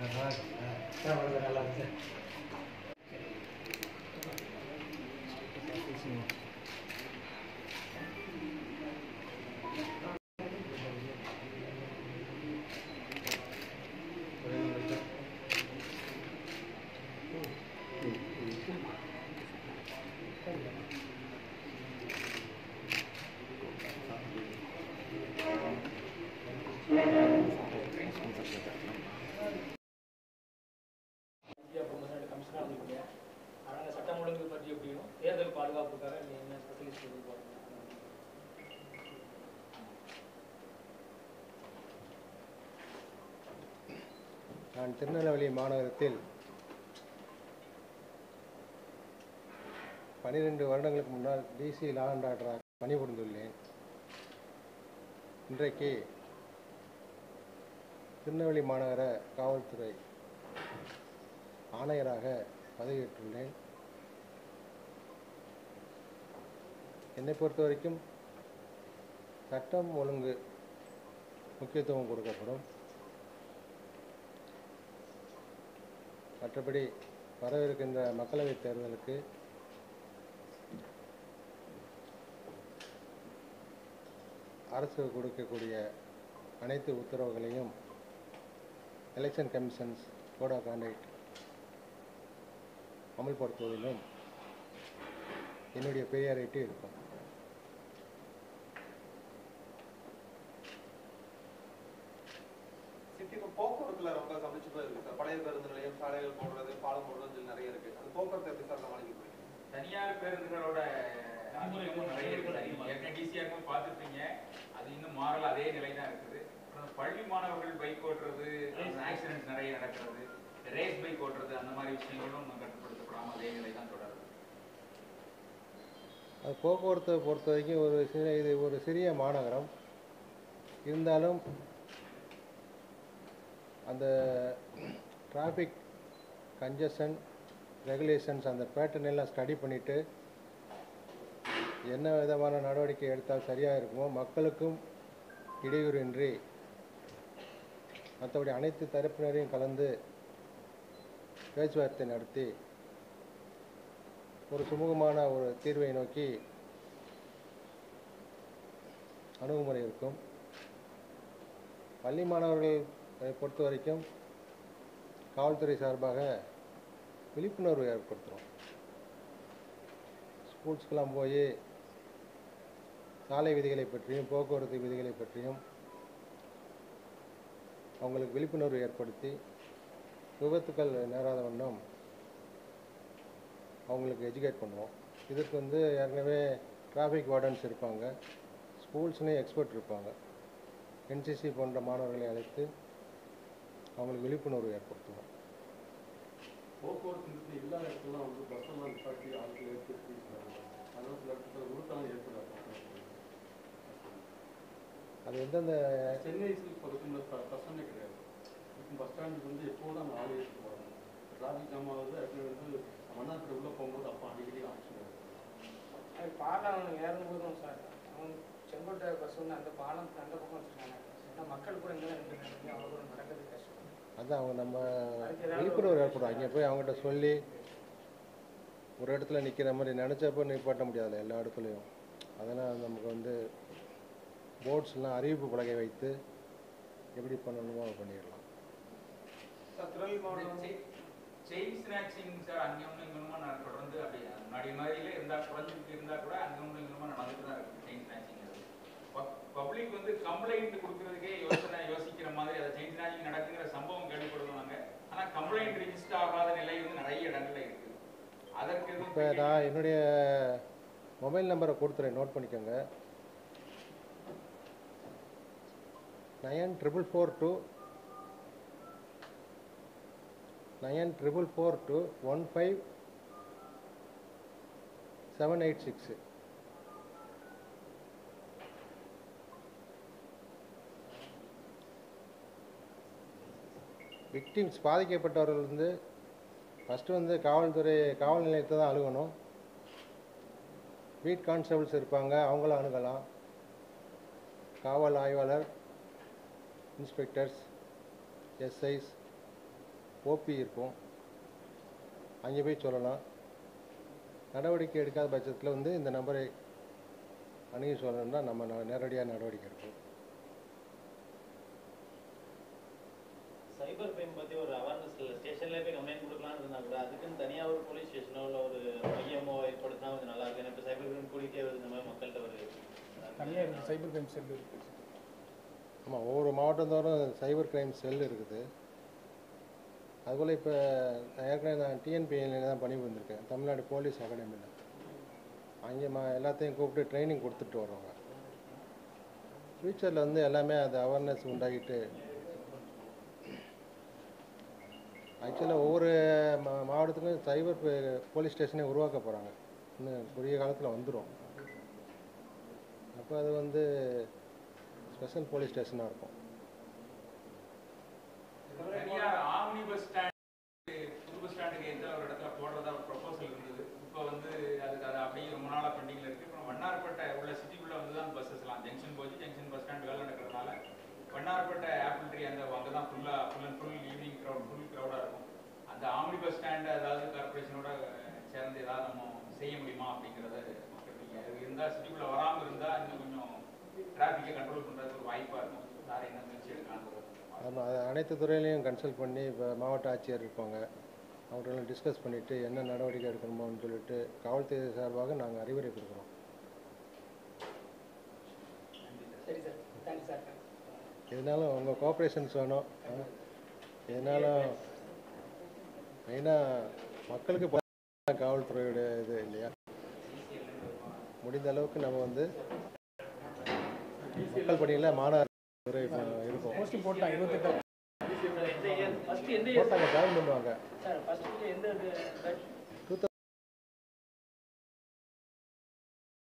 क्या बड़ा लगता है நான் திருநெல்வேலி மாநகரத்தில் பன்னிரெண்டு வருடங்களுக்கு முன்னால் டிசி லா அண்ட் ஆர்டராக பணிபுரிந்துள்ளேன். இன்றைக்கு திருநெல்வேலி மாநகர காவல்துறை ஆணையராக பதவியேற்றுள்ளேன். என்னை பொறுத்த வரைக்கும் சட்டம் ஒழுங்கு முக்கியத்துவம் கொடுக்கப்படும். மற்றபடி வரவிருக்கின்ற மக்களவைத் தேர்தலுக்கு அரசு கொடுக்கக்கூடிய அனைத்து உத்தரவுகளையும் election commission's code of conduct அமல்படுத்துவதிலும் என்னுடைய பெரியாரிட்டி இருக்கும். பழைய பேருந்து நிலையம் சாலைகள் போடுறது பாலம் சொல்லி நிறைய இருக்கு. அந்த போக்குவரத்து எப்படி சார் சமாளிக்க தனியார் பேருந்துகளோட அதிகமும் நிறைய இருக்குது ஏற்கனவே டிசியாக இருக்கும் பார்த்துருப்பீங்க. அது இன்னும் மாறல அதே நிலை தான் இருக்குது பள்ளி மாணவர்கள் பைக் ஓட்டுறது ஆக்சிடென்ட்ஸ் நிறைய நடக்கிறது. ரேஸ் பைக் ஓட்டுறது அந்த மாதிரி விஷயங்களும் கட்டுப்படுத்தப்படாமல் அதே நிலை தான் தொடருது. அது போக்குவரத்தை பொறுத்த வரைக்கும் ஒரு சிறிய இது ஒரு சிறிய மாநகரம். இருந்தாலும் அந்த டிராஃபிக் கன்ஜஷன் ரெகுலேஷன்ஸ் அந்த பேட்டர்ன் எல்லாம் ஸ்டடி பண்ணிவிட்டு என்ன விதமான நடவடிக்கை எடுத்தால் சரியாக இருக்குமோ மக்களுக்கும் இடையூறின்றி மற்றபடி அனைத்து தரப்பினரையும் கலந்து பேச்சுவார்த்தை நடத்தி ஒரு சுமூகமான ஒரு தீர்வை நோக்கி அணுகுமுறை இருக்கும். பள்ளி மாணவர்களை பொறுத்த வரைக்கும் காவல்துறை சார்பாக விழிப்புணர்வு ஏற்படுத்துகிறோம் ஸ்கூல்ஸ்க்கெலாம் போய் சாலை விதிகளை பற்றியும் போக்குவரத்து விதிகளை பற்றியும் அவங்களுக்கு விழிப்புணர்வு ஏற்படுத்தி விபத்துக்கள் நேராத வண்ணம் அவங்களுக்கு எஜுகேட் பண்ணுவோம். இதுக்கு வந்து ஏற்கனவே டிராஃபிக் வார்டன்ஸ் இருப்பாங்க. ஸ்கூல்ஸ்லேயும் எக்ஸ்பர்ட் இருப்பாங்க. என்சிசி போன்ற மாணவர்களை அழைத்து அவங்களுக்கு விழிப்புணர்வு ஏற்படுத்துவோம். போக்குவரத்து நிறுத்தம் இல்லாத வந்து பஸ்ஸெல்லாம் நிப்பாட்டி ஆட்கள் ஏற்படுத்தி அதனால சில இடத்துல உருட்டாலும் ஏற்படாது. அது எந்தெந்த சென்னை பக்கத்தில் கிடையாது. பஸ் ஸ்டாண்டுக்கு வந்து எப்போதும் அந்த ஆள் ஏற்றி போகிறாங்க டிராஃபிக் ஜாம் ஆகுது அப்படியே வந்து மன்னார்கடை உள்ளே போகும்போது அப்போ அடிக்கடி ஆக்சிடென்ட் அது பாலம் அவனு ஏறும்போதும் சார் அவன் செங்கோட்டை பஸ் வந்து அந்த பாலம் அந்த பக்கம் வச்சுருக்காங்க. மக்கள் கூட எங்கே நின்றுருக்காங்க அவ்வளோ நடக்கிறது கஷ்டம். அதான் அவங்க நம்ம விழிப்புணர்வு ஏற்படும் அங்கே போய் அவங்ககிட்ட சொல்லி ஒரு இடத்துல நிற்கிற மாதிரி நினச்சப்போ நிப்பாட்ட முடியாதுல்ல எல்லா இடத்துலையும். அதெல்லாம் நமக்கு வந்து போர்ட்ஸ்லாம் அறிவிப்பு பலகை வைத்து எப்படி பண்ணணுமோ அதை பண்ணிடலாம். சார் செயின் சார் அங்கே ஒன்று இங்கே நான் தொடர்ந்து அப்படி முன்னாடி இருந்தால் குறைஞ்சிட்டு இருந்தால் கூட அங்கே ஒன்று இங்கே நடந்துட்டு தான் இருக்குது செயின் ஸ்நாச்சிங்கிறது பப்ளிக் வந்து கம்ப்ளைண்ட் கொடுக்கறதுக்கே யோசனை யோசிக்கிற மாதிரி அதை சேஞ்ச் ராஜிங் நடக்குங்கிற சம்பவம் கேள்விப்படுவோம் நாங்கள் ஆனால் கம்ப்ளைண்ட் ரிஜிஸ்டர் ஆகாத நிலை வந்து நிறைய இடங்கள்ல இருக்குது அதற்கு இப்போ நான் என்னுடைய மொபைல் நம்பரை கொடுத்துறேன். நோட் பண்ணிக்கோங்க. Nine triple four two nine triple four two one five seven eight six. Victims பாதிக்கப்பட்டவர்கள் வந்து ஃபஸ்ட்டு வந்து காவல்துறை காவல் நிலையத்தை தான் அணுகணும். பீட் கான்ஸ்டபிள்ஸ் இருப்பாங்க அவங்கள அணுகலாம். காவல் ஆய்வாளர் இன்ஸ்பெக்டர்ஸ் எஸ்ஐஸ் ஓபி இருக்கும். அங்கே போய் சொல்லலாம். நடவடிக்கை எடுக்காத பட்சத்தில் வந்து இந்த நம்பரை அணுகி சொல்லணும்னா நம்ம ந- நேரடியாக நடவடிக்கை எடுப்போம் சைபர் கிரைம் பத்தி ஒரு அவேர்னஸ் இல்லை ஸ்டேஷன்லேயே போய் கம்ப்ளைண்ட் கொடுக்கலாம்னு இருந்தா கூட அதுக்குன்னு தனியா ஒரு போலீஸ் ஸ்டேஷனோ இல்லை ஒரு மையமோ ஏற்படுத்தினா கொஞ்சம் நல்லா இருக்கும் ஏன்னா இப்போ சைபர் கிரைம் கூடிட்டே வருது இந்த மாதிரி மக்கள்கிட்ட ஒரு தனியாக இருக்குது சைபர் கிரைம் செல் இருக்குது ஆமாம் ஒவ்வொரு மாவட்டந்தோறும் சைபர் கிரைம் செல் இருக்குது. அதுபோல் இப்போ ஏற்கனவே நான் டிஎன்பிஎல்ல தான் பணி வந்திருக்கேன் தமிழ்நாடு போலீஸ் அகாடமியில் அங்கே மா எல்லாத்தையும் கூப்பிட்டு ட்ரைனிங் கொடுத்துட்டு வருவாங்க. ஃப்யூச்சரில் வந்து எல்லாமே அது அவேர்னஸ் உண்டாகிட்டு ஆக்சுவலாக ஒவ்வொரு மா மாவட்டத்துக்கும் சைபர் போலீஸ் ஸ்டேஷனே உருவாக்க போகிறாங்க இன்னும் குறுகிய காலத்தில் வந்துடும் அப்போ அது வந்து ஸ்பெஷல் போலீஸ் ஸ்டேஷனாக இருக்கும். தனியார் ஆம்னி பஸ் ஸ்டாண்ட் புது பஸ் ஸ்டாண்டுக்கு எந்த ஒரு இடத்துல போடுறதா ஒரு ப்ரொபோசல் இருந்தது. வந்து அதுக்கு அது அப்படியே ரொம்ப நாளாக பெண்டிங்கில் இருக்குது உள்ள சிட்டிக்குள்ளே வந்து தான் பஸ்ஸஸ்லாம் ஜங்ஷன் போச்சு ஜங்ஷன் பஸ் ஸ்டாண்ட் வேலை நடக்கிறதுனால வண்ணாரப்பேட்டை ஆப்பிள் ட்ரீ அந்த அங்கே தான் ஃபுல்லாக full and full evening crowd full க்ரௌடாக இருக்கும். அந்த ஆம்னி பஸ் ஸ்டாண்ட் அதாவது கார்பரேஷனோட சேர்ந்து ஏதாவது நம்ம செய்ய முடியுமா அப்படிங்கிறத இருந்தால் சிட்டிக்குள்ளே வராமல் இருந்தால் இன்னும் கொஞ்சம் டிராஃபிக்கை கண்ட்ரோல் பண்ணுறதுக்கு ஒரு வாய்ப்பாக இருக்கும். சார் என்ன முயற்சி எடுக்கலாம்னு ஆமாம் அது அனைத்து துறையிலையும் கன்சல்ட் பண்ணி இப்போ மாவட்ட ஆட்சியர் இருப்பாங்க. அவர்களெல்லாம் டிஸ்கஸ் பண்ணிவிட்டு என்ன நடவடிக்கை எடுக்கணுமோன்னு சொல்லிட்டு காவல்துறை சார்பாக நாங்கள் அறிவுரை கொடுக்குறோம். சரி. Sir thanks sir. இதனாலும் உங்கள் கோஆப்ரேஷன்ஸ் வேணும். ஆ. இதனாலும் மெயினாக மக்களுக்கு காவல்துறையுடைய இது இல்லையா? முடிந்த அளவுக்கு நம்ம வந்து மக்கள் பணியில் இப்போ இருக்கும். போட்டாங்க இருபத்தெட்டு போட்டாங்க ஜாயின் பண்ணுவாங்க